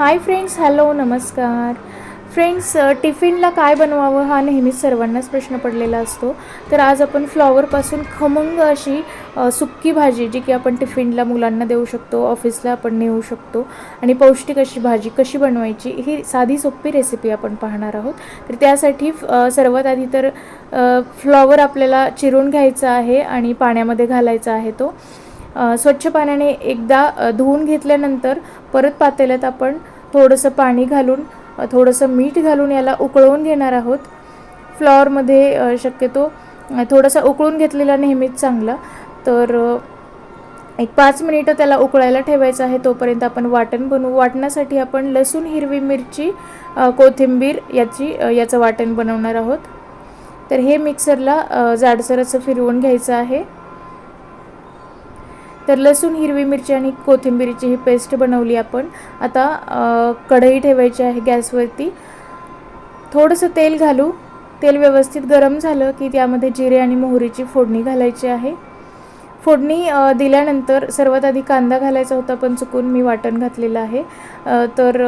हाय friends hello नमस्कार. Friends टिफिनला काय बनवावं हा नेहमीच सर्वांनाच प्रश्न पडलेला असतो. तर आज आपण फ्लॉवरपासून खमंग अशी सुक्की भाजी जी की आपण टिफिनला मुलांना देऊ शकतो ऑफिसला आपण नेऊ शकतो आणि पौष्टिक अशी भाजी कशी बनवायची ही साधी सोपी रेसिपी आपण पाहणार आहोत. तर त्यासाठी सर्वात आधी तर फ्लॉवर आपल्याला चिरून घ्यायचा आहे आणि पाण्यामध्ये घालायचा आहे तो. स्वच्छ पाण्याने एकदा धुवून घेतल्यानंतर परत पातेल्यात आपण थोडंसं पाणी घालून थोडंसं मीठ घालून याला उकळवून घेणार आहोत. फ्लॉवरमध्ये शक्यतो थोडासा उकळून घेतलेला नेहमीच चांगला. तर एक पाच मिनिटं त्याला उकळायला ठेवायचं आहे. तोपर्यंत आपण वाटण बनवू. वाटण्यासाठी आपण लसूण हिरवी मिरची कोथिंबीर याची याचं वाटण बनवणार आहोत. तर हे मिक्सरला जाडसर असं फिरवून घ्यायचं आहे. तर लसूण हिरवी मिरची आणि कोथिंबीरीची ही पेस्ट बनवली आपण. आता कढई ठेवायची आहे गॅसवरती. थोडंसं तेल घालू. तेल व्यवस्थित गरम झालं की त्यामध्ये जिरे आणि मोहरीची फोडणी घालायची आहे. फोडणी दिल्यानंतर सर्वात आधी कांदा घालायचा होता पण चुकून मी वाटण घातलेलं आहे. तर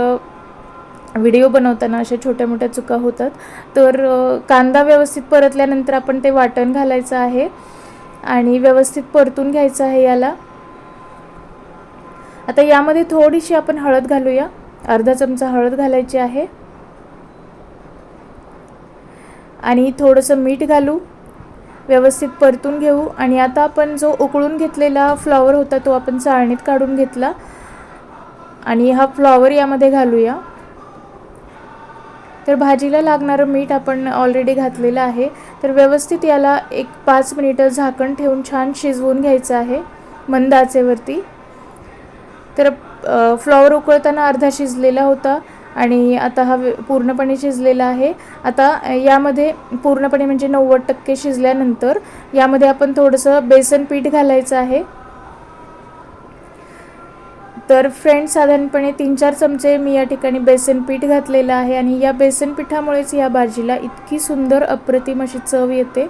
व्हिडिओ बनवताना अशा छोट्या मोठ्या चुका होतात. तर कांदा व्यवस्थित परतल्यानंतर आपण ते वाटण घालायचं आहे आणि व्यवस्थित परतून घ्यायचं आहे याला. आता यामध्ये थोडीशी आपण हळद घालूया. अर्धा चमचा हळद घालायची आहे. आणि थोडंसं मीठ घालू. व्यवस्थित परतून घेऊ. आणि आता आपण जो उकळून घेतलेला फ्लॉवर होता तो आपण चाळणीत काढून घेतला. आणि हा फ्लॉवर यामध्ये घालूया. तर भाजीला लागणारं मीठ आपण ऑलरेडी घातलेलं आहे. तर व्यवस्थित याला एक पाच मिनिटं झाकण ठेवून छान शिजवून घ्यायचं आहे. मंद आचेवरती. तर फ्लॉवर उकळताना अर्धा शिजलेला होता आणि आता हा पूर्णपणे शिजलेला आहे. आता यामध्ये पूर्णपणे म्हणजे नव्वद टक्के शिजल्यानंतर यामध्ये आपण थोडंसं बेसन पीठ घालायचं आहे. तर फ्रेंड्स साधारणपणे तीन चार चमचे मी या ठिकाणी बेसन पीठ घातलेलं आहे आणि या बेसन पिठामुळेच या भाजीला इतकी सुंदर अप्रतिम अशी चव येते.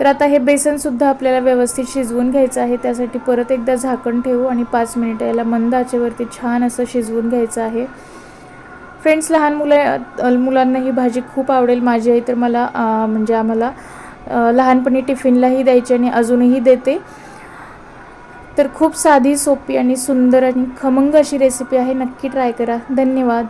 तर आता हे बेसनसुद्धा आपल्याला व्यवस्थित शिजवून घ्यायचं आहे. त्यासाठी परत एकदा झाकण ठेवू आणि पाच मिनिटं याला मंद आचेवरती छान असं शिजवून घ्यायचं आहे. फ्रेंड्स लहान मुलं मुलांना ही भाजी खूप आवडेल. माझी आई तर मला म्हणजे आम्हाला लहानपणी टिफिनलाही द्यायची आणि अजूनही देते. तर खूप साधी सोपी आणि सुंदर आणि खमंग अशी रेसिपी आहे. नक्की ट्राय करा. धन्यवाद.